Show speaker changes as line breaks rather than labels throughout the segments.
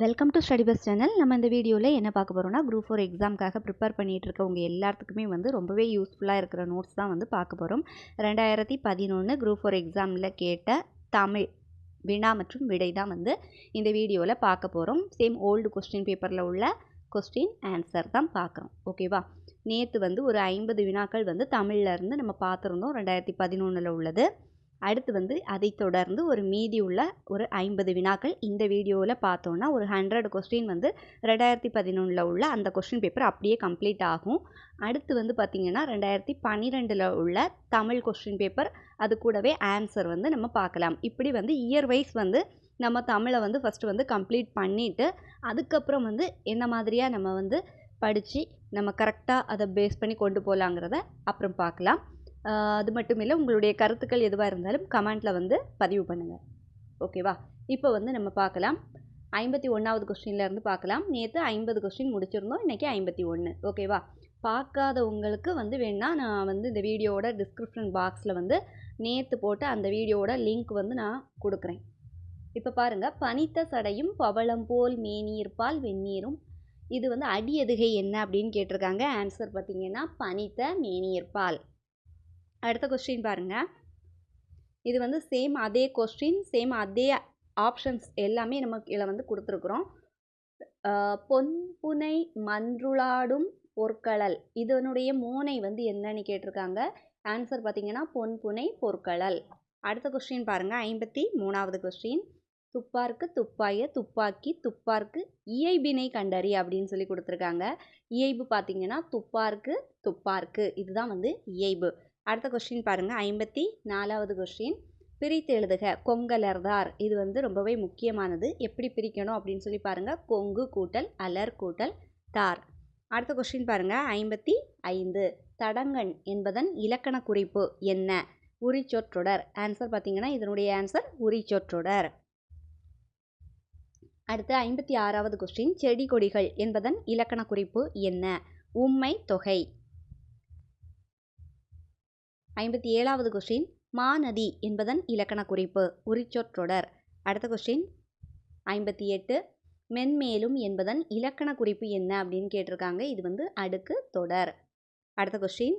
Welcome to study bus channel நம்ம இந்த வீடியோவில் என்ன பார்க்க போகிறோம்னா குரூப் ஃபோர் எக்ஸாமுக்காக ப்ரிப்பேர் பண்ணிகிட்டு இருக்கவங்க எல்லாத்துக்குமே வந்து ரொம்பவே யூஸ்ஃபுல்லாக இருக்கிற நோட்ஸ் தான் வந்து பார்க்க போகிறோம் ரெண்டாயிரத்தி பதினொன்று குரூப் ஃபோர் எக்ஸாமில் கேட்ட தமிழ் வினா மற்றும் விடை தான் வந்து இந்த வீடியோவில் பார்க்க போகிறோம் சேம் ஓல்டு கொஸ்டின் பேப்பரில் உள்ள கொஸ்டின் ஆன்சர் தான் பார்க்குறோம். ஓகேவா நேற்று வந்து ஒரு ஐம்பது வினாக்கள் வந்து தமிழில் இருந்து நம்ம பார்த்துருந்தோம். ரெண்டாயிரத்தி பதினொன்றில் உள்ளது. அடுத்து வந்து அதை தொடர்ந்து ஒரு மீதி உள்ள ஒரு ஐம்பது வினாக்கள் இந்த வீடியோவில் பார்த்தோன்னா ஒரு ஹண்ட்ரட் கொஸ்டின் வந்து ரெண்டாயிரத்தி பதினொன்றில் உள்ள அந்த கொஸ்டின் பேப்பர் அப்படியே கம்ப்ளீட் ஆகும். அடுத்து வந்து பார்த்திங்கன்னா ரெண்டாயிரத்தி பன்னிரெண்டில் உள்ள தமிழ் கொஸ்டின் பேப்பர் அது கூடவே ஆன்சர் வந்து நம்ம பார்க்கலாம். இப்படி வந்து இயர் வைஸ் வந்து நம்ம தமிழை வந்து ஃபஸ்ட்டு வந்து கம்ப்ளீட் பண்ணிவிட்டு அதுக்கப்புறம் வந்து என்ன மாதிரியாக நம்ம வந்து படித்து நம்ம கரெக்டாக அதை பேஸ் பண்ணி கொண்டு போகலாங்கிறத அப்புறம் பார்க்கலாம். அது மட்டும் இல்லை உங்களுடைய கருத்துக்கள் எதுவாக இருந்தாலும் கமெண்ட்டில் வந்து பதிவு பண்ணுங்கள் ஓகேவா? இப்போ வந்து நம்ம பார்க்கலாம். ஐம்பத்தி ஒன்றாவது கொஸ்டின்லேருந்து பார்க்கலாம். நேற்று ஐம்பது கொஸ்டின் முடிச்சிருந்தோம். இன்றைக்கி ஐம்பத்தி ஒன்று ஓகேவா? பார்க்காதவங்களுக்கு வந்து வேணால் நான் வந்து இந்த வீடியோவோட டிஸ்கிரிப்ஷன் பாக்ஸில் வந்து நேற்று போட்ட அந்த வீடியோவோட லிங்க் வந்து நான் கொடுக்குறேன். இப்போ பாருங்கள் பனித்த சடையும் பவளம் போல் மேனீர்பால் வெந்நீரும். இது வந்து அடி எதுகை என்ன அப்படின்னு கேட்டிருக்காங்க. ஆன்சர் பார்த்தீங்கன்னா பனித்த மேனீர்பால் அடுத்த கொஸ்டின் பாருங்கள் இது வந்து சேம் அதே கொஸ்டின் சேம் அதே ஆப்ஷன்ஸ் எல்லாமே நம்ம இதில் வந்து கொடுத்துருக்குறோம். பொன்புனை மன்றுளாடும் பொற்களல் இதனுடைய மோனை வந்து என்னன்னு கேட்டிருக்காங்க. ஆன்சர் பார்த்தீங்கன்னா பொன்புனை பொற்களல் அடுத்த கொஸ்டின் பாருங்கள் ஐம்பத்தி மூணாவது கொஸ்டின் துப்பார்க்கு துப்பாய துப்பாக்கி துப்பார்க்கு இயைபினை கண்டறி அப்படின்னு சொல்லி கொடுத்துருக்காங்க. இயைபு பார்த்தீங்கன்னா துப்பார்க்கு துப்பார்க்கு. இதுதான் வந்து இயைபு. அடுத்த கொஸ்டின் பாருங்கள் ஐம்பத்தி நாலாவது கொஸ்டின் பிரித்து எழுதுக. கொங்கலர்தார். இது வந்து ரொம்பவே முக்கியமானது. எப்படி பிரிக்கணும் அப்படின்னு சொல்லி பாருங்கள் கொங்கு கூட்டல் அலர் கூட்டல் தார். அடுத்த கொஸ்டின் பாருங்கள் ஐம்பத்தி ஐந்து. தடங்கன் என்பதன் இலக்கண குறிப்பு என்ன? உரிச்சொற்றொடர் ஆன்சர் பார்த்தீங்கன்னா இதனுடைய ஆன்சர் உரிச்சொற்றொடர் அடுத்து ஐம்பத்தி ஆறாவது கொஸ்டின் செடி கொடிகள் என்பதன் இலக்கண குறிப்பு என்ன? உம்மை தொகை. ஐம்பத்தி ஏழாவது கொஸ்டின் மாநதி என்பதன் இலக்கண குறிப்பு உரிச்சொற்றொடர். அடுத்த கொஸ்டின் ஐம்பத்தி எட்டு மென்மேலும் என்பதன் இலக்கண குறிப்பு என்ன அப்படின்னு கேட்டிருக்காங்க. இது வந்து அடுக்கு தொடர். அடுத்த கொஸ்டின்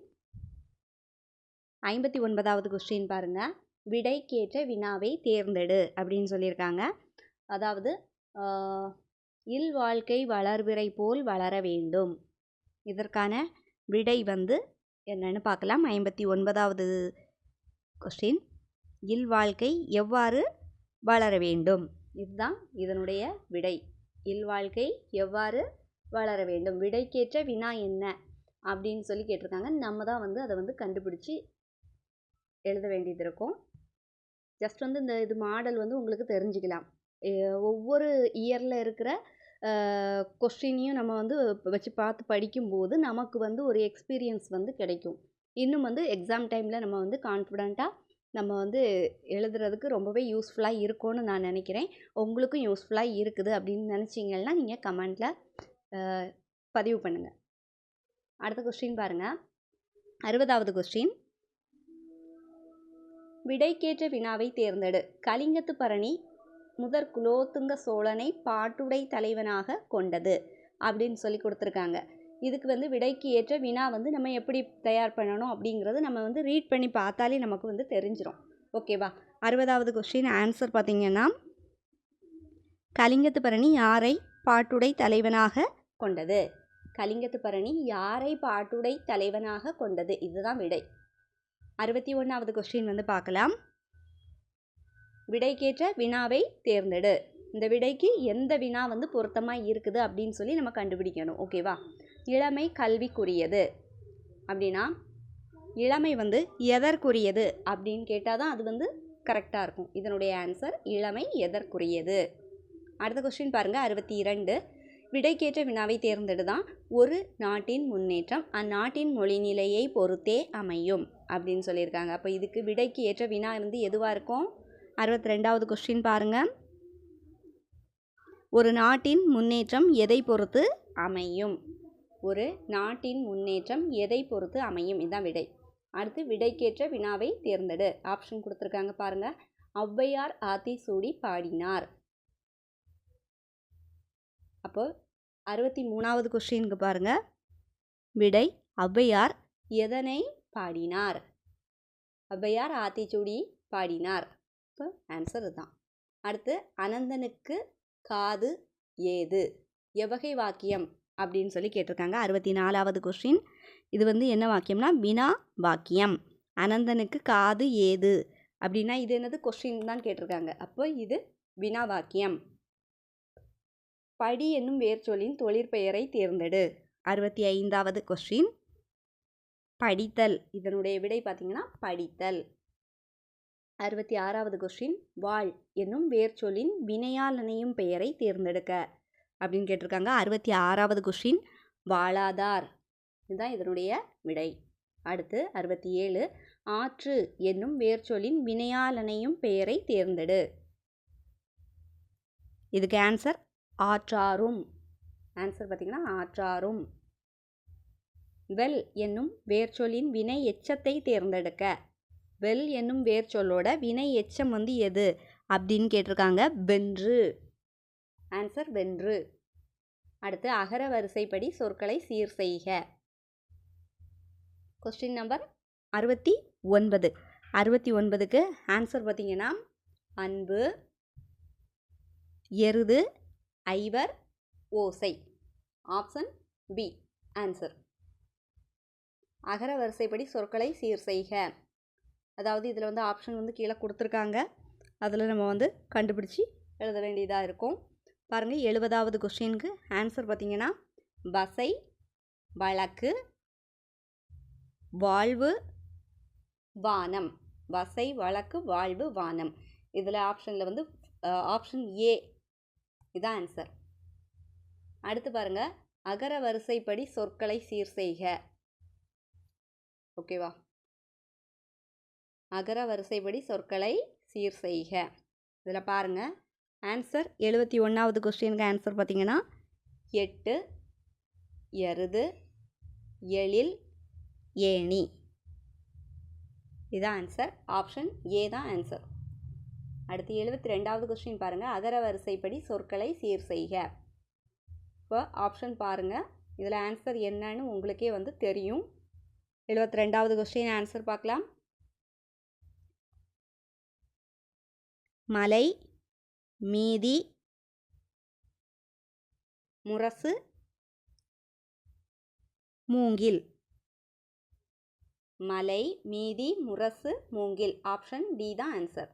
ஐம்பத்தி ஒன்பதாவது கொஸ்டின் பாருங்கள் விடைக்கேற்ற வினாவை தேர்ந்தெடு அப்படின்னு சொல்லியிருக்காங்க. அதாவது இல் வாழ்க்கை வளர்விரை போல் வளர வேண்டும். இதற்கான விடை வந்து என்னன்னு பார்க்கலாம். ஐம்பத்தி ஒன்பதாவது கொஸ்டின் இல் வாழ்க்கை எவ்வாறு வளர வேண்டும்? இதுதான் இதனுடைய விடை. இல் வாழ்க்கை எவ்வாறு வளர வேண்டும்? விடைக்கேற்ற வினா என்ன? அப்படின்னு சொல்லி கேட்டிருக்காங்க. நம்ம தான் வந்து அதை வந்து கண்டுபிடிச்சி எழுத வேண்டியது இருக்கும். ஜஸ்ட் வந்து இந்த இது மாடல் வந்து உங்களுக்கு தெரிஞ்சுக்கலாம். ஒவ்வொரு இயரில் இருக்கிற கொஸ்டினையும் நம்ம வந்து வச்சு பார்த்து படிக்கும்போது நமக்கு வந்து ஒரு எக்ஸ்பீரியன்ஸ் வந்து கிடைக்கும். இன்னும் வந்து எக்ஸாம் டைமில் நம்ம வந்து கான்ஃபிடண்ட்டாக நம்ம வந்து எழுதுறதுக்கு ரொம்பவே யூஸ்ஃபுல்லாக இருக்கும்னு நான் நினைக்கிறேன். உங்களுக்கும் யூஸ்ஃபுல்லாக இருக்குது அப்படின்னு நினச்சிங்கன்னா நீங்கள் கமெண்ட்டில் பதிவு பண்ணுங்கள் அடுத்த கொஸ்டின் பாருங்கள் அறுபதாவது கொஸ்டின் விடைக்கேற்ற வினாவை தேர்ந்தெடு. கலிங்கத்து பரணி முதற் குலோத்துங்க சோழனை பாட்டுடை தலைவனாக கொண்டது அப்படின்னு சொல்லி கொடுத்துருக்காங்க. இதுக்கு வந்து விடைக்கு ஏற்ற வினா வந்து நம்ம எப்படி தயார் பண்ணணும் அப்படிங்கிறது நம்ம வந்து ரீட் பண்ணி பார்த்தாலே நமக்கு வந்து தெரிஞ்சிடும் ஓகேவா அறுபதாவது கொஸ்டின் ஆன்சர் பார்த்திங்கன்னா கலிங்கத்து பரணி யாரை பாட்டுடை தலைவனாக கொண்டது? கலிங்கத்து பரணி யாரை பாட்டுடை தலைவனாக கொண்டது? இதுதான் விடை. அறுபத்தி ஒன்றாவது கொஸ்டின் வந்து பார்க்கலாம். விடைக்கேற்ற வினாவை தேர்ந்தெடு. இந்த விடைக்கு எந்த வினா வந்து பொருத்தமாக இருக்குது அப்படின்னு சொல்லி நம்ம கண்டுபிடிக்கணும். ஓகேவா இளமை கல்விக்குரியது. அப்படின்னா இளமை வந்து எதற்குரியது அப்படின்னு கேட்டால் தான் அது வந்து கரெக்டாக இருக்கும். இதனுடைய ஆன்சர் இளமை எதற்குரியது? அடுத்த கொஸ்டின் பாருங்கள் அறுபத்தி இரண்டு விடைக்கேற்ற வினாவை தேர்ந்தெடு தான் ஒரு நாட்டின் முன்னேற்றம் அந்நாட்டின் மொழிநிலையை பொறுத்தே அமையும் அப்படின்னு சொல்லியிருக்காங்க. அப்போ இதுக்கு விடைக்கு ஏற்ற வினா வந்து எதுவாக இருக்கும்? அறுபத்தி ரெண்டாவது கொஸ்டின் பாருங்கள் ஒரு நாட்டின் முன்னேற்றம் எதை பொறுத்து அமையும்? ஒரு நாட்டின் முன்னேற்றம் எதை பொறுத்து அமையும்? இதுதான் விடை. அடுத்து விடைக்கேற்ற வினாவை தேர்ந்தெடு. ஆப்ஷன் கொடுத்துருக்காங்க பாருங்கள் ஔவையார் ஆத்தி சூடி பாடினார். அப்போ அறுபத்தி மூணாவது கொஸ்டினுக்கு பாருங்கள் விடை ஔவையார் எதனை பாடினார்? ஔவையார் ஆத்திச்சூடி பாடினார். இப்போ ஆன்சர் இதுதான். அடுத்து அனந்தனுக்கு காது ஏது? எவ்வகை வாக்கியம் அப்படின்னு சொல்லி கேட்டிருக்காங்க. அறுபத்தி நாலாவது கொஸ்டின் இது வந்து என்ன வாக்கியம்னா வினா வாக்கியம். அனந்தனுக்கு காது ஏது? அப்படின்னா இது என்னது? கொஸ்டின் தான் கேட்டிருக்காங்க. அப்போ இது வினா வாக்கியம். படி என்னும் வேர்ச்சொல்லின் தொழிற்பெயரை தேர்ந்தெடு. அறுபத்தி ஐந்தாவது கொஸ்டின் படித்தல். இதனுடைய விடை பார்த்தீங்கன்னா படித்தல். அறுபத்தி ஆறாவது கொஸ்டின் வாழ் என்னும் வேர்ச்சொல்லின் வினையாளனையும் பெயரை தேர்ந்தெடுக்க. அப்படின்னு கேட்டிருக்காங்க. அறுபத்தி ஆறாவது கொஸ்டின் வாழாதார். இதுதான் இதனுடைய விடை. அடுத்து அறுபத்தி ஏழு ஆற்று என்னும் வேர்ச்சொல்லின் வினையாளனையும் பெயரை தேர்ந்தெடு. இதுக்கு ஆன்சர் ஆற்றாரும் ஆன்சர் பார்த்திங்கன்னா ஆற்றாரும் வெல் என்னும் வேர்ச்சொல்லின் வினை எச்சத்தை தேர்ந்தெடுக்க. வெல் என்னும் வேர்ச்சொல்லோட வினை எச்சம் வந்து எது? அப்படின்னு கேட்டிருக்காங்க. வென்று. ஆன்சர் வென்று. அடுத்து அகர வரிசைப்படி சொற்களை சீர் செய்க. கொஸ்டின் நம்பர் அறுபத்தி ஒன்பது. அறுபத்தி ஒன்பதுக்கு ஆன்சர் பார்த்தீங்கன்னா அன்பு எருது ஐவர் ஓசை. ஆப்ஷன் பி ஆன்சர் அகர வரிசைப்படி சொற்களை சீர் செய்க. அதாவது இதில் வந்து ஆப்ஷன் வந்து கீழே கொடுத்துருக்காங்க. அதில் நம்ம வந்து கண்டுபிடிச்சி எழுத வேண்டியதாக இருக்கும். பாருங்கள் எழுபதாவது கொஸ்டினுக்கு ஆன்சர் பார்த்திங்கன்னா வசை வழக்கு வாழ்வு வானம். வசை வழக்கு வாழ்வு வானம். இதில் ஆப்ஷனில் வந்து ஆப்ஷன் ஏ இதான் ஆன்சர் அடுத்து பாருங்கள் அகர வரிசைப்படி சொற்களை சீர் செய்க. ஓகேவா அகர வரிசைப்படி சொற்களை சீர் செய்க. இதில் பாருங்கள் ஆன்சர் எழுபத்தி ஒன்றாவது கொஸ்டினுக்கு ஆன்சர் பார்த்திங்கன்னா எட்டு எருது எழில் ஏணி. இதான் ஆன்சர் ஆப்ஷன் ஏ தான் ஆன்சர் அடுத்து எழுபத்தி ரெண்டாவது கொஸ்டின் பாருங்கள் அகர வரிசைப்படி சொற்களை சீர் செய்க. இப்போ ஆப்ஷன் பாருங்கள் இதில் ஆன்சர் என்னன்னு உங்களுக்கே வந்து தெரியும். எழுபத்தி ரெண்டாவது கொஸ்டின் ஆன்சர் பார்க்கலாம். மலை மீதி முரசு மூங்கில். மலை மீதி முரசு மூங்கில். ஆப்ஷன் டி தான் ஆன்சர்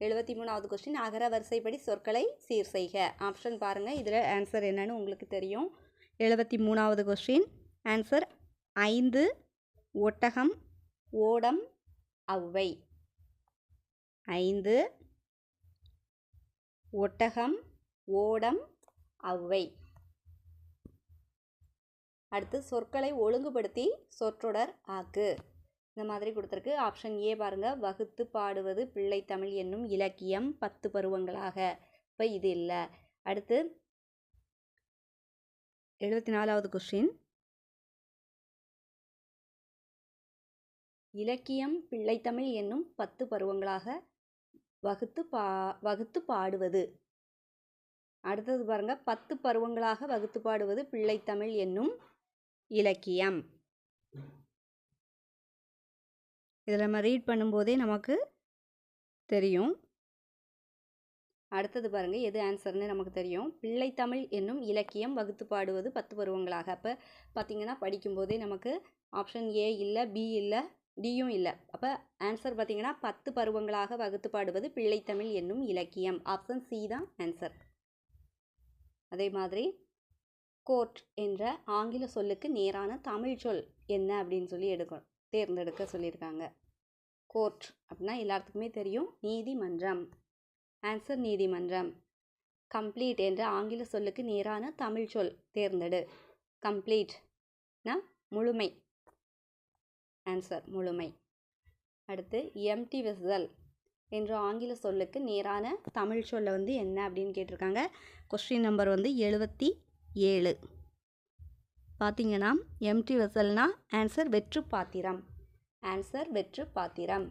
எழுபத்தி மூணாவது கொஸ்டின் அகர வரிசைப்படி சொற்களை சீர் செய்க. ஆப்ஷன் பாருங்கள் இதில் ஆன்சர் என்னன்னு உங்களுக்கு தெரியும். எழுபத்தி மூணாவது கொஸ்டின் ஆன்சர் ஐந்து ஒட்டகம் ஓடம் அவ்வை. ஐந்து. ஒட்டகம் ஓடம் ஔவை அடுத்து சொற்களை ஒழுங்குபடுத்தி சொற்றொடர் ஆக்கு. இந்த மாதிரி கொடுத்துருக்கு. ஆப்ஷன் ஏ பாருங்கள் வகுத்து பாடுவது பிள்ளைத்தமிழ் என்னும் இலக்கியம் பத்து பருவங்களாக. இப்போ இது இல்லை. அடுத்து எழுபத்தி நாலாவது கொஸ்டின் இலக்கியம் பிள்ளைத்தமிழ் என்னும் பத்து பருவங்களாக வகுத்து பா வகுத்து பாடுவது. அடுத்தது பாருங்க. பத்து பருவங்களாக வகுத்து பாடுவது பிள்ளைத்தமிழ் என்னும் இலக்கியம். இதில் நம்ம ரீட் பண்ணும்போதே நமக்கு தெரியும். அடுத்தது பாருங்க. எது ஆன்சர்னு நமக்கு தெரியும். பிள்ளைத்தமிழ் என்னும் இலக்கியம் வகுத்து பாடுவது பத்து பருவங்களாக. அப்போ பார்த்தீங்கன்னா படிக்கும்போதே நமக்கு ஆப்ஷன் ஏ இல்லை பி இல்லை டியும் இல்லை. அப்போ ஆன்சர் பார்த்தீங்கன்னா பத்து பருவங்களாக வகுத்து பாடுவது பிள்ளைத்தமிழ் என்னும் இலக்கியம். ஆப்ஷன் சி தான் ஆன்சர் அதே மாதிரி கோர்ட் என்ற ஆங்கில சொல்லுக்கு நேரான தமிழ் சொல் என்ன அப்படின்னு சொல்லி எடுக்கணும் தேர்ந்தெடுக்க சொல்லியிருக்காங்க. கோர்ட் அப்படின்னா எல்லாத்துக்குமே தெரியும். நீதிமன்றம். ஆன்சர் நீதிமன்றம். கம்ப்ளீட் என்ற ஆங்கில சொல்லுக்கு நேரான தமிழ் சொல் தேர்ந்தெடு. கம்ப்ளீட்னா முழுமை. ஆன்சர் முழுமை. அடுத்து எம்டி வெசல் என்ற ஆங்கில சொல்லுக்கு நேரான தமிழ் சொல்ல வந்து என்ன அப்படின்னு கேட்டிருக்காங்க. கொஸ்டின் நம்பர் வந்து எழுபத்தி ஏழு. பார்த்தீங்கன்னா எம்டி வெசல்னா ஆன்சர் வெற்று பாத்திரம். ஆன்சர் வெற்று பாத்திரம்.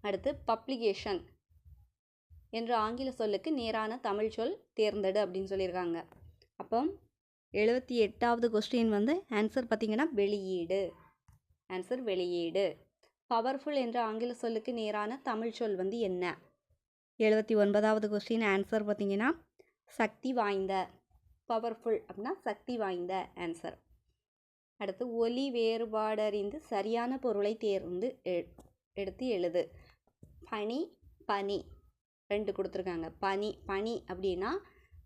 அடுத்து பப்ளிகேஷன் என்ற ஆங்கில சொல்லுக்கு நேரான தமிழ் சொல் தேர்ந்தெடு அப்படின்னு சொல்லியிருக்காங்க. அப்போ எழுபத்தி எட்டாவது கொஸ்டின் வந்து ஆன்சர் பார்த்திங்கன்னா வெளியீடு. ஆன்சர் வெளியீடு. பவர்ஃபுல் என்ற ஆங்கில சொல்லுக்கு நேரான தமிழ் சொல் வந்து என்ன? எழுபத்தி ஒன்பதாவது கொஸ்டின் ஆன்சர் பார்த்திங்கன்னா சக்தி வாய்ந்த. பவர்ஃபுல் அப்படின்னா சக்தி வாய்ந்த ஆன்சர் அடுத்து ஒலி வேறுபாடறிந்து சரியான பொருளை தேர்ந்து எடுத்து எழுது. பனி பனி ரெண்டு கொடுத்துருக்காங்க. பனி பனி அப்படின்னா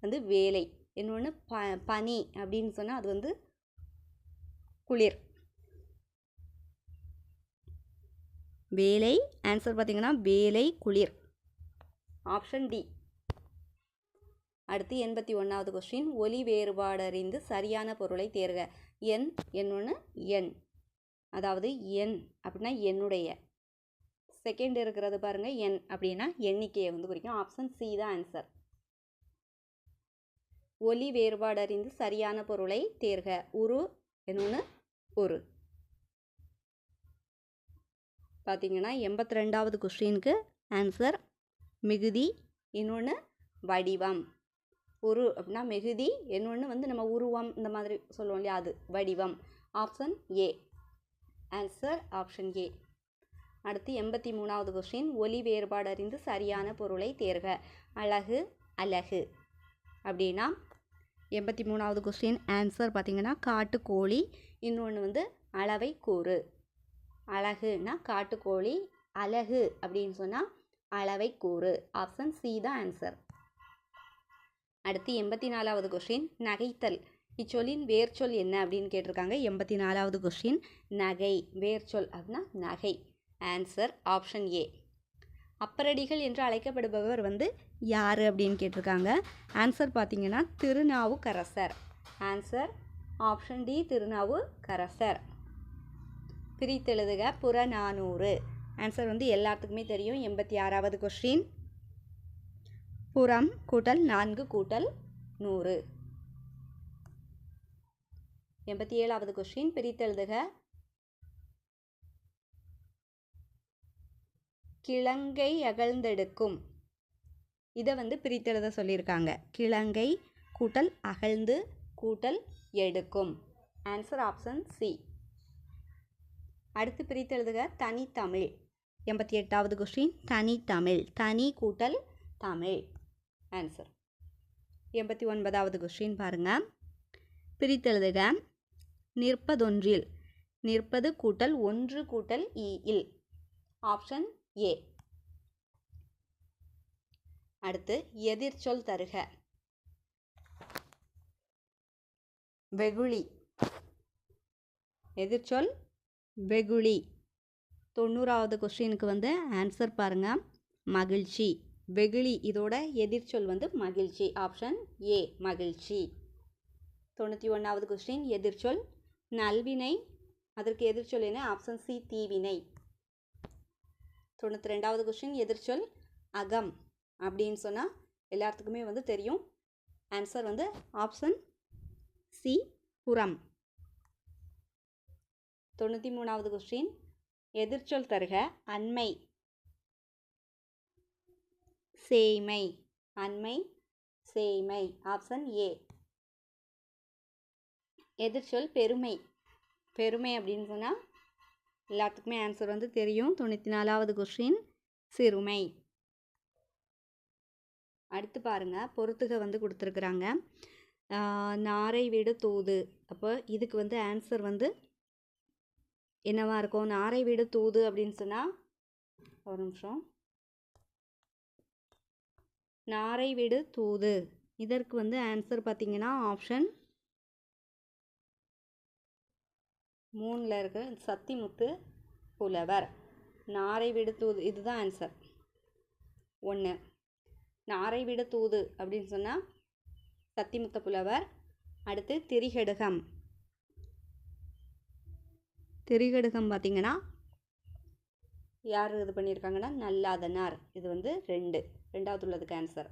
வந்து வேலை. இன்னொன்று ப பனி அப்படின்னு சொன்னால் அது வந்து குளிர். வேலை ஆன்சர் பார்த்தீங்கன்னா வேலை குளிர். ஆப்ஷன் டி அடுத்து எண்பத்தி ஒன்றாவது கொஸ்டின் ஒலி வேறுபாடு அறிந்து சரியான பொருளை தேர்க. என் என்னொன்று எண். அதாவது எண் அப்படின்னா என்னுடைய. செகண்ட் இருக்கிறது பாருங்கள் எண் அப்படின்னா எண்ணிக்கையை வந்து குறிக்கும். ஆப்ஷன் சி தான் ஆன்சர் ஒலி வேறுபாடு அறிந்து சரியான பொருளை தேர்க. உரு என்னொன்று ஒரு. பார்த்தீங்கன்னா எண்பத்தி ரெண்டாவது கொஸ்டினுக்கு ஆன்சர் மிகுதி இன்னொன்று வடிவம். உரு அப்படின்னா மிகுதி இன்னொன்று வந்து நம்ம உருவம் இந்த மாதிரி சொல்லுவோம் இல்லையா? அது வடிவம். Option A answer option A அடுத்து எண்பத்தி மூணாவது கொஸ்டின் ஒலி வேறுபாடு அறிந்து சரியான பொருளை தேர்க. அழகு அழகு. அப்படின்னா எண்பத்தி மூணாவது கொஸ்டின் ஆன்சர் பார்த்தீங்கன்னா காட்டுக்கோழி இன்னொன்று வந்து அளவை கூறு. அழகுன்னா காட்டுக்கோழி அழகு அப்படின்னு சொன்னால் அளவை கூறு. ஆப்ஷன் சி தான் ஆன்சர் அடுத்து எண்பத்தி நாலாவது கொஸ்டின் நகைத்தல். இச்சொல்லின் வேர்ச்சொல் என்ன அப்படின்னு கேட்டிருக்காங்க. எண்பத்தி நாலாவது கொஸ்டின் நகை. வேர்ச்சொல் அப்படின்னா நகை. ஆன்சர் ஆப்ஷன் ஏ அப்பரடிகள் என்று அழைக்கப்படுபவர் வந்து யார் அப்படின்னு கேட்டிருக்காங்க. ஆன்சர் பார்த்தீங்கன்னா Thirunavukkarasar. Answer option D Thirunavukkarasar. பிரித்தெழுதுக Purananuru. Answer வந்து எல்லாத்துக்குமே தெரியும். எண்பத்தி ஆறாவது கொஸ்டின் புறம் கூட்டல் நான்கு கூட்டல் நூறு. எண்பத்தி ஏழாவது கொஸ்டின் பிரித்தெழுதுக கிழங்கை அகழ்ந்தெடுக்கும். இதை வந்து பிரித்தெழுத சொல்லியிருக்காங்க. கிழங்கை கூட்டல் அகழ்ந்து கூட்டல் எடுக்கும். ஆன்சர் ஆப்ஷன் சி அடுத்து பிரித்தெழுதுக தனித்தமிழ். எண்பத்தி எட்டாவது கொஸ்டின் தனித்தமிழ். தனி கூட்டல் தமிழ். ஆன்சர் எண்பத்தி ஒன்பதாவது கொஸ்டின் பாருங்கள் பிரித்தெழுதுக நிற்பதொன்றில். நிற்பது கூட்டல் ஒன்று கூட்டல் இ இல். Option A. அடுத்து எதிர்ச்சொல் தருக. வெகுளி. எதிர்ச்சொல் வெகுளி. தொண்ணூறாவது கொஸ்டினுக்கு வந்து ஆன்சர் பாருங்கள் மகிழ்ச்சி. வெகுளி இதோட எதிர்ச்சொல் வந்து மகிழ்ச்சி. ஆப்ஷன் ஏ மகிழ்ச்சி. தொண்ணூற்றி ஒன்றாவது கொஸ்டின் எதிர்ச்சொல் நல்வினை. அதற்கு எதிர்ச்சொல் என்ன? ஆப்ஷன் சி தீவினை. தொண்ணூற்றி ரெண்டாவது கொஸ்டின் எதிர்ச்சொல் அகம் அப்படின்னு சொன்னால் எல்லாத்துக்குமே வந்து தெரியும். ஆன்சர் வந்து ஆப்ஷன் சி புறம். தொண்ணூற்றி மூணாவது கொஸ்டின் எதிர்ச்சொல் தருக அண்மை. சேய்மை அண்மை சேய்மை ஆப்ஷன் ஏ எதிர்ச்சொல் பெருமை. பெருமை அப்படின்னு சொன்னால் எல்லாத்துக்குமே ஆன்சர் வந்து தெரியும். தொண்ணூற்றி நாலாவது கொஷின் சிறுமை. அடுத்து பாருங்கள் பொறுத்துக வந்து கொடுத்துருக்குறாங்க. நாரை வீடு தூது. அப்போ இதுக்கு வந்து ஆன்சர் வந்து என்னவா இருக்கும்? நாரை வீடு தூது அப்படின்னு சொன்னால் ஒரு நிமிஷம். நாரை வீடு தூது. இதற்கு வந்து ஆன்சர் பார்த்தீங்கன்னா ஆப்ஷன் மூணில் இருக்கிற சத்திமுத்து புலவர். நாரை விடு தூது இதுதான் ஆன்சர் ஒன்று நாரை விடு தூது அப்படின்னு சொன்னால் சத்திமுத்த புலவர். அடுத்து திரிகடுகம். திரிகடுகம் பார்த்தீங்கன்னா யார் இது பண்ணியிருக்காங்கன்னா நல்லாதனார். இது வந்து ரெண்டு ரெண்டாவது உள்ளதுக்கு ஆன்சர்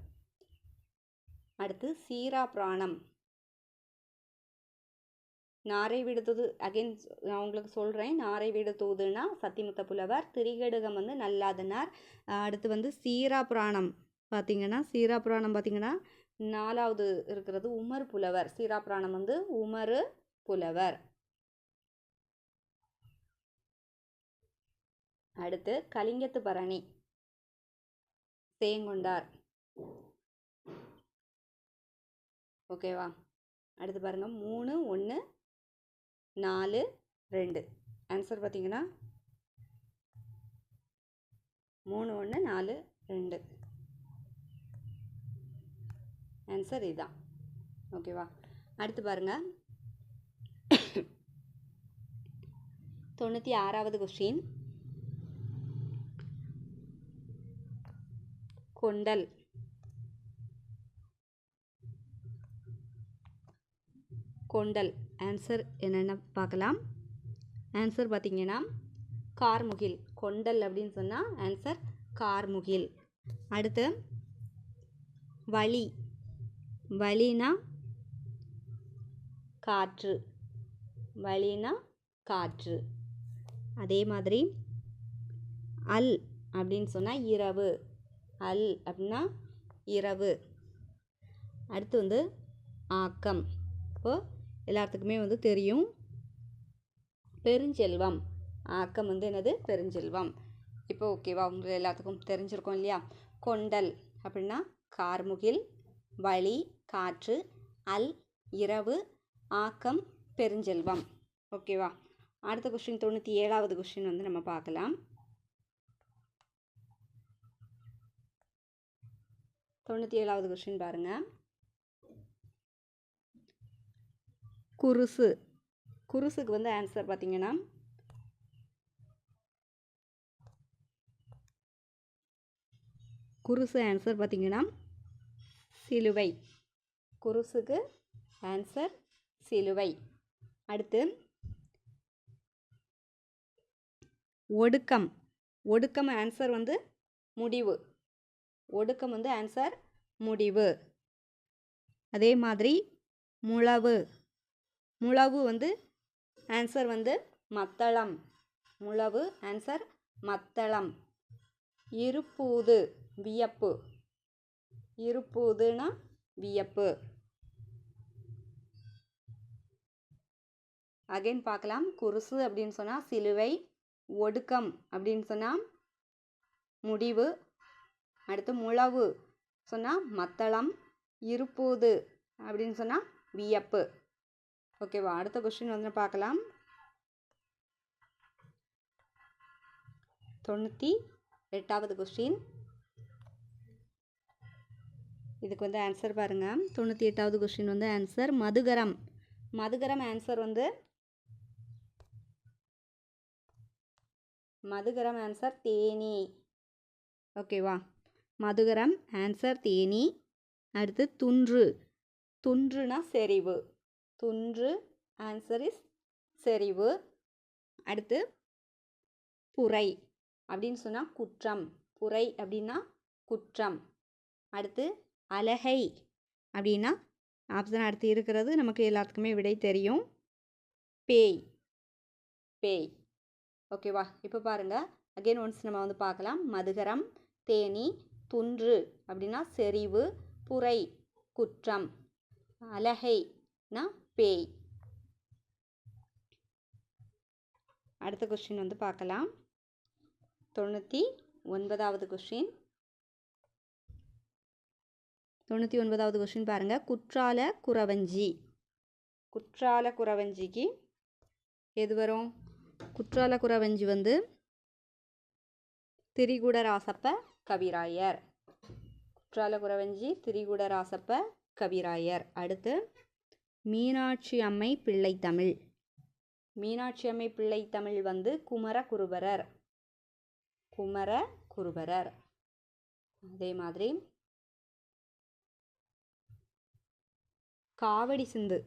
அடுத்து சீரா பிராணம் நாரை வீடு தூது அகைன் நான் உங்களுக்கு சொல்கிறேன் நாரை வீடு தூதுனா சத்திமுத்த புலவர் திரிகடுகம் வந்து நல்லாதனார். அடுத்து வந்து சீரா புராணம். பார்த்தீங்கன்னா சீரா புராணம் பார்த்தீங்கன்னா நாலாவது இருக்கிறது உமர் புலவர். சீரா புராணம் வந்து உமரு புலவர். அடுத்து கலிங்கத்து பரணி சேங்கொண்டார். ஓகேவா? அடுத்து பாருங்கள் மூணு ஒன்று நாலு ரெண்டு. ஆன்சர் பார்த்தீங்கன்னா மூணு ஒன்று நாலு ரெண்டு. ஆன்சர் இதுதான் ஓகேவா அடுத்து பாருங்க. தொண்ணூற்றி ஆறாவது கொஸ்டின் கொண்டல். கொண்டல். ஆன்சர் என்னென்ன பார்க்கலாம்? ஆன்சர் பார்த்தீங்கன்னா கார்முகில். கொண்டல் அப்படின்னு சொன்னால் ஆன்சர் கார்முகில். அடுத்து வழி வழினா காற்று. வழினா காற்று. அதே மாதிரி அல் அப்படின்னு சொன்னால் இரவு. அல் அப்படின்னா இரவு. அடுத்து வந்து ஆக்கம். இப்போது எல்லாத்துக்குமே வந்து தெரியும். பெருஞ்செல்வம். ஆக்கம் வந்து என்னது? பெருஞ்செல்வம். இப்போ ஓகேவா உங்களுக்கு எல்லாத்துக்கும் தெரிஞ்சிருக்கோம் இல்லையா? கொண்டல் அப்படின்னா கார்முகில் வழி காற்று அல் இரவு ஆக்கம் பெருஞ்செல்வம். ஓகேவா அடுத்த கொஸ்டின் தொண்ணூற்றி ஏழாவது கொஸ்டின் வந்து நம்ம பார்க்கலாம். தொண்ணூற்றி ஏழாவது கொஸ்டின் பாருங்கள் குருசு. குருசுக்கு வந்து ஆன்சர் பார்த்தீங்கன்னா குருசு ஆன்சர் பார்த்தீங்கன்னா சிலுவை. குருசுக்கு ஆன்சர் சிலுவை. அடுத்து ஒடுக்கம். ஒடுக்கம் ஆன்சர் வந்து முடிவு. ஒடுக்கம் வந்து ஆன்சர் முடிவு. அதே மாதிரி முழவு. முழவு வந்து ஆன்சர் வந்து மத்தளம். முழவு ஆன்சர் மத்தளம். இருப்பூது வியப்பு. இருப்பூதுனா வியப்பு. அகைன் பார்க்கலாம். குருசு அப்படின்னு சொன்னால் சிலுவை ஒடுக்கம் அப்படின்னு சொன்னால் முடிவு. அடுத்து முழவு சொன்னால் மத்தளம் இருப்பூது அப்படின்னு சொன்னால் வியப்பு. ஓகேவா அடுத்த கொஸ்டின் வந்து பார்க்கலாம். தொண்ணூற்றி எட்டாவது கொஸ்டின் இதுக்கு வந்து ஆன்சர் பாருங்கள் தொண்ணூற்றி எட்டாவது கொஸ்டின் வந்து ஆன்சர் மதுகரம். மதுகரம் ஆன்சர் வந்து மதுகரம் ஆன்சர் தேனி. ஓகேவா மதுகரம் ஆன்சர் தேனி. அடுத்து துன்று. துன்றுனா செறிவு. துன்று ஆன்சர் இஸ் செறிவு. அடுத்து புரை அப்படின்னு சொன்னால் குற்றம். புரை அப்படின்னா குற்றம். அடுத்து அலகை அப்படின்னா ஆப்ஷன் அடுத்து இருக்கிறது நமக்கு எல்லாத்துக்குமே விடை தெரியும். பேய். பேய். ஓகேவா இப்போ பாருங்கள் அகெயின் ஒன்ஸ் நம்ம வந்து பார்க்கலாம். மதுகரம் தேனி துன்று அப்படின்னா செறிவு புரை குற்றம். அலகைனா பேய். அடுத்த கொஸ்டின் வந்து பார்க்கலாம். தொண்ணூற்றி ஒன்பதாவது கொஸ்டின் தொண்ணூற்றி ஒன்பதாவது கொஸ்டின் பாருங்கள் குற்றால குறவஞ்சி. குற்றால குறவஞ்சிக்கு எது வரும்? குற்றால குறவஞ்சி வந்து திரிகுடராசப்ப கவிராயர். குற்றால குறவஞ்சி திரிகுடராசப்ப கவிராயர். அடுத்து மீனாட்சி அம்மை பிள்ளை தமிழ். மீனாட்சி அம்மை பிள்ளை தமிழ் வந்து குமர குருபரர். குமர குருபரர். அதே மாதிரி காவடி சிந்து.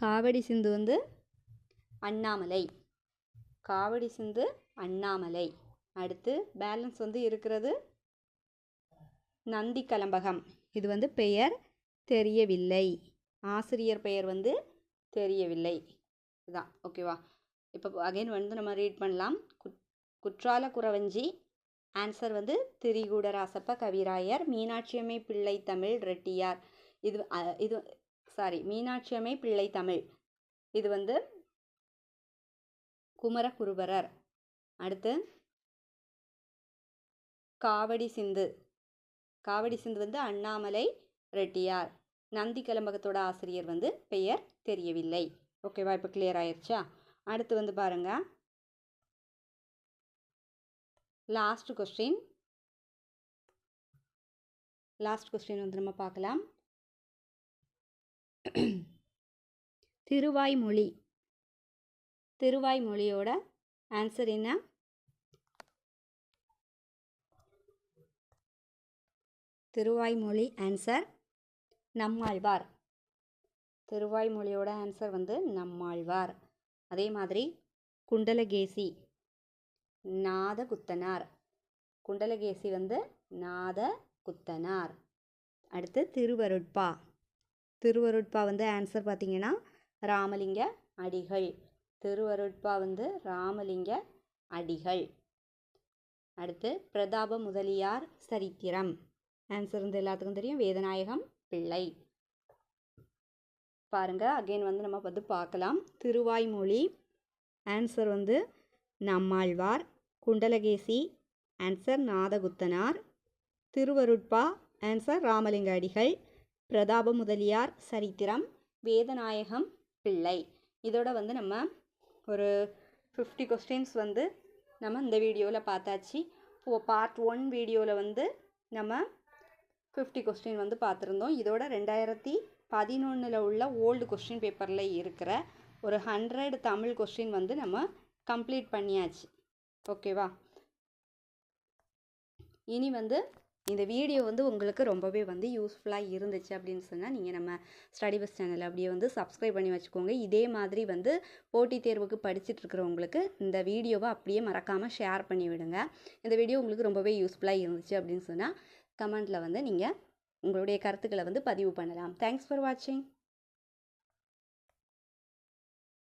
காவடி சிந்து வந்து அண்ணாமலை. காவடி சிந்து அண்ணாமலை. அடுத்து பேலன்ஸ் வந்து இருக்கிறது நந்தி கலம்பகம். இது வந்து பெயர் தெரியவில்லை. ஆசிரியர் பெயர் வந்து தெரியவில்லை. இதுதான் ஓகேவா இப்போ அகைன் வந்து நம்ம ரீட் பண்ணலாம். குட் குற்றால குறவஞ்சி. ஆன்சர் வந்து திரிகூடராசப்ப கவிராயர். மீனாட்சியம்மை பிள்ளை தமிழ் ரெட்டியார். இது இது சாரி மீனாட்சியம்மை பிள்ளை தமிழ். இது வந்து குமரகுருபரர். அடுத்து காவடி சிந்து. காவடி சிந்து வந்து அண்ணாமலை ரெட்டியார். நந்தி கலம்பகத்தோட ஆசிரியர் வந்து பெயர் தெரியவில்லை. ஓகேவா இப்போ கிளியர் ஆயிடுச்சா அடுத்து வந்து பாருங்க. லாஸ்ட் கொஸ்டின் லாஸ்ட் கொஸ்டின் வந்து நம்ம பார்க்கலாம். திருவாய்மொழி. திருவாய்மொழியோட ஆன்சர் என்ன? திருவாய்மொழி ஆன்சர் நம்மாழ்வார். திருவாய்மொழியோட ஆன்சர் வந்து நம்மாழ்வார். அதே மாதிரி குண்டலகேசி நாதகுத்தனார். குண்டலகேசி வந்து நாத குத்தனார் அடுத்து திருவருட்பா. திருவருட்பா வந்து ஆன்சர் பார்த்திங்கன்னா ராமலிங்க அடிகள். திருவருட்பா வந்து ராமலிங்க அடிகள். அடுத்து பிரதாப முதலியார் சரித்திரம். ஆன்சர் வந்து எல்லாத்துக்கும் தெரியும். வேதநாயகம் பிள்ளை. பாருங்க அகைன் வந்து நம்ம வந்து பார்க்கலாம். திருவாய்மொழி. ஆன்சர் வந்து நம்மாழ்வார் குண்டலகேசி. ஆன்சர் நாதகுத்தனார் திருவருட்பா ஆன்சர் ராமலிங்க அடிகள் பிரதாப முதலியார் சரித்திரம். வேதநாயகம் பிள்ளை. இதோட வந்து நம்ம ஒரு ஃபிஃப்டி கொஸ்டின்ஸ் வந்து நம்ம இந்த வீடியோவில் பார்த்தாச்சு. இப்போ பார்ட் ஒன் வீடியோவில் வந்து நம்ம ஃபிஃப்டி கொஸ்டின் வந்து பார்த்துருந்தோம். இதோட ரெண்டாயிரத்தி பதினொன்றில் உள்ள ஓல்டு கொஸ்டின் பேப்பரில் இருக்கிற ஒரு ஹண்ட்ரட் தமிழ் கொஸ்டின் வந்து நம்ம கம்ப்ளீட் பண்ணியாச்சு. ஓகேவா இனி வந்து இந்த வீடியோ வந்து உங்களுக்கு ரொம்பவே வந்து யூஸ்ஃபுல்லாக இருந்துச்சு அப்படின்னு சொன்னால் நீங்கள் நம்ம ஸ்டடி பஸ் சேனல் அப்படியே வந்து சப்ஸ்கிரைப் பண்ணி வச்சுக்கோங்க. இதே மாதிரி வந்து போட்டித் தேர்வுக்கு படிச்சுட்டு இருக்கிறவங்களுக்கு இந்த வீடியோவை அப்படியே மறக்காமல் ஷேர் பண்ணி விடுங்க. இந்த வீடியோ உங்களுக்கு ரொம்பவே யூஸ்ஃபுல்லாக இருந்துச்சு அப்படின்னு சொன்னால் கமெண்ட்டில் வந்து நீங்கள் உங்களுடைய கருத்துக்களை வந்து பதிவு பண்ணலாம். தேங்க்ஸ் ஃபார் வாட்சிங்